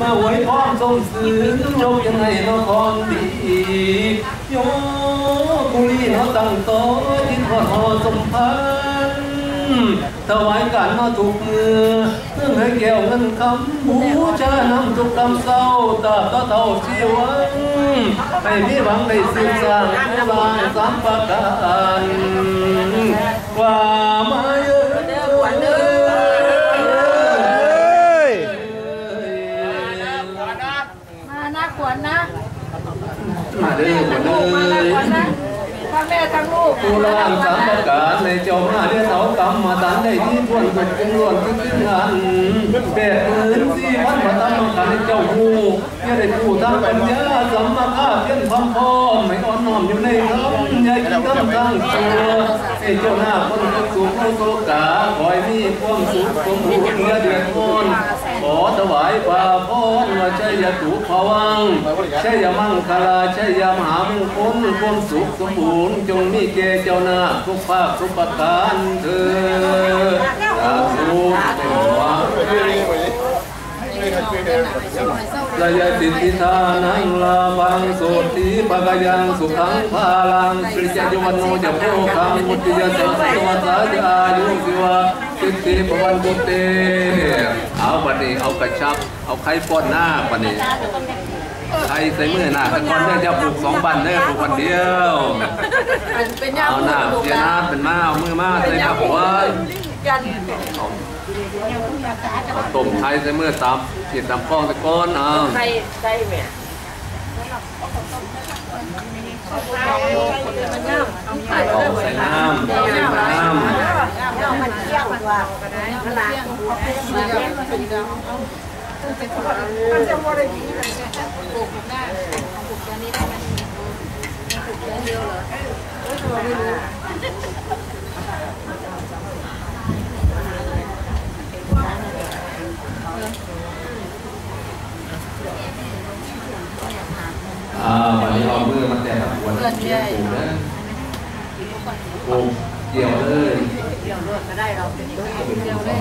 มาไว้พร้อมส่งสื่อยกยังไงเนาะของดีโยกุลีเนาะตั้งโตที่ทอดหอสมพันธ์ถวายการมาถูกมือเพื่อให้แก้วเงินคำบูชานำทุกคำเศร้าตาตาเท่าชีวังให้มีหวังได้สืบสร้างผู้ลางสามประการว่ามาเยอะ ทั้งลูกผู้ล่างสามประการในเจ้ามาเด้อเสากรรมมาตันได้ที่ทวนบุญเป็นล้วนทุกทิ้งงานแปดหมื่นสี่พันพระธรร ถวายป่าพรว่าชัยตุภวังชัยมังคลาชัยมหามงคลความสุขสมบูรณ์จงมีแก่เจ้าหน้าทุกภาคทุกประการเถิดสาธุเต็มวังระยะติทิทานังลาบังโสติปะกะยังสุขังพาลังสริจยวันโนจะโพคังมุติยสังสวัสสาจายุสิวะสิทธิปวันตุเตเอาบัด นี่เอากระชับ เอาไข่ป้อนหน้าบัดนี้ไข่ใส่มือหน้าตะกอนเด้อจะปลูกสองบันเด้ปลูกวันเดียวเอาหน้าเสียหน้าเป็นมาเอามือมาใส่มาหัวกันเอาต้มไข่ใส่มือตับเกียดตำฟองตะกอนเอาไข่ใส่แม่ เอาใส่น้ำใส่น้ำมันเที่ยงกว่าเวลามันจะว่าอะไรดีปลูกได้ปลูกตัวนี้ได้ไหมปลูกเยอะเดียวเหร อ่าวันนี้เอามือมาแต่ละหัวเกี่ยวนะปูเกี่ยวเลยเดียวรวดก็ได้เราเป็นเดียวได้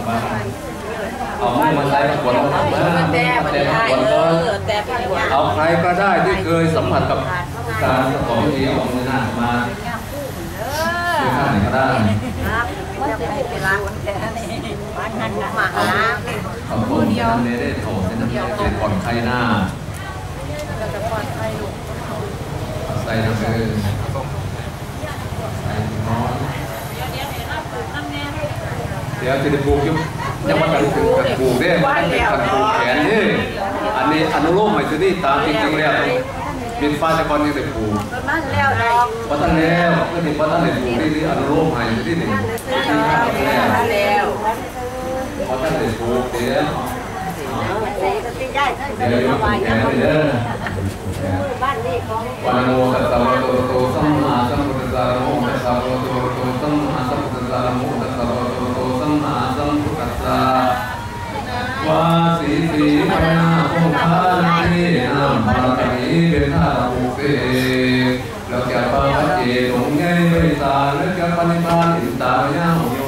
เอามือมาใส่ขวดนะแต่มันแตะได้ขวเอก่อนอแต่ปว่าเอาใครก็ได้ที่เคยสัมผัสกับการของที่เอามือหน้ามาช่วยข้าหน่อยก็ได้ว่าจะให้ไปล้างแค่นี้บ้านนั้นมาหาเอาผมเนได้ได้โถเส้นน้ำเกลือก่อนใครหน้า เราจะปลอดภัยลูกใส่น้ำเกลือใส่น้อยเดี๋ยวจะได้ปลูกยุ่งยังว่าการปลูกการปลูกเนี่ยมันเป็นการปลูกแขนนี่อันนี้อนุโลมใหม่คือนี่ตามจริงๆแล้วบินฟ้าตะกอนยังได้ปลูกบ้านแล้วดอกวัฒนแล้วก็ถึงวัฒนได้ปลูกนี่นี่อนุโลมใหม่คือที่หนึ่งซื้อแล้วแล้ววัฒนได้ปลูกเดี๋ยวเด็กก็ตีได้ถ้าเดี๋ยวจะยสกบายแขนะนไปเด้อตีไง วานโมตัสสะวะโตโตสัมมาสัมพุทธัสสะโมตัสสะวะโตโตสัมมาสัมพุทธัสสะโมตัสสะวะโตโตสัมมาสัมพุทธัสสะวาสีสีพระนาคงคานาเนนามปาตมีเป็นท่าภูเกแล้วแก่ปาปเจตงไงยไม่ตาแล้วแก่ปณิพานอินตายาโย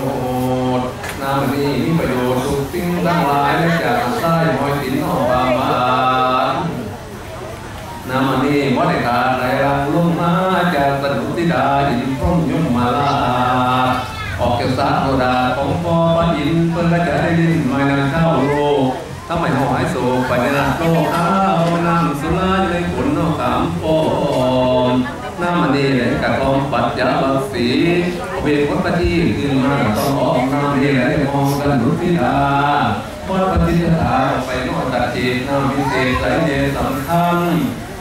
ดนามนี้มีประโยชน์สุขสิ่งทั้งหลายและแก่ทางใต้มอยตินนอกบาบาน นามานีวัดการไรรังลงมาจากสนุติดาดินพรมยมมาลาออกเกษาโนดาของปอปัญินเปิ้นละจะได้ดินไม่นานเข้าโลกถ้าไม่หอยโศกปัญญาโลกอ้าวน้ำสุราในขนนอกขามปอมน้ำมันนี่แหละกะทอมปัจจาบักสีเวทวัดปฏิขึ้นมาต้องออกน้ำนี่แหละมองสนุติดาวัดปฏิจจาไปนอกจากจิตนาวิเศษไหลเย็นสำคัญ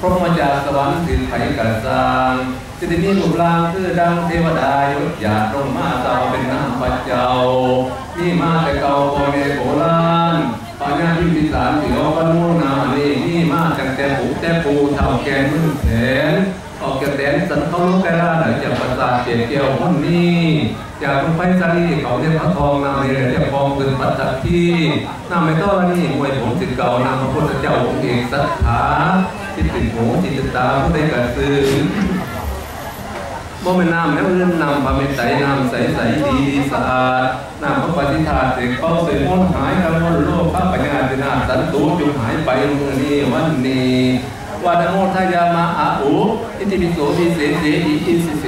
พระมาจากสวรรค์ถึงไผ่กัสางสิทธิมีรูปร่างคือดังเทวดายศหยาดลงมาเจ้าเป็นน้ำปัจเจ้านี่มาแต่เก่าโบเนโบราณปัญญาที่พิสารที่เราก็รู้นานี่นี่มาตั้งแต่ปูแต่ปูเท่าแก่มือแขนออกแก่แดนสันเขาลูกแก่ละไหนจากประสาทเจ็ดเกี่ยวคนนี้ จากคนไปซาลีเขาเรียกพระทองนามเรียกเรียกทองเป็นปัจจัที่นามไม่ต้อนี่มวยผมจิตเก่านามพระพุทธเจ้าองค์เอกสัทธาจิตติดหูจิตติดตาผู้ใดกระสือบ่เป็นน้ำแม่อื่นน้ำพระเมตไตรน้ำใสใสดีสะอาดน้ำพระปฏิทานเสกเป้าเสกมนหายกังวลโลภพระปัญญาตินาสันตุจงหายไปมือนี้วันนี้วาดโมทายามาอาอุ อิติปิโสวิเศษเสอิอิสิเส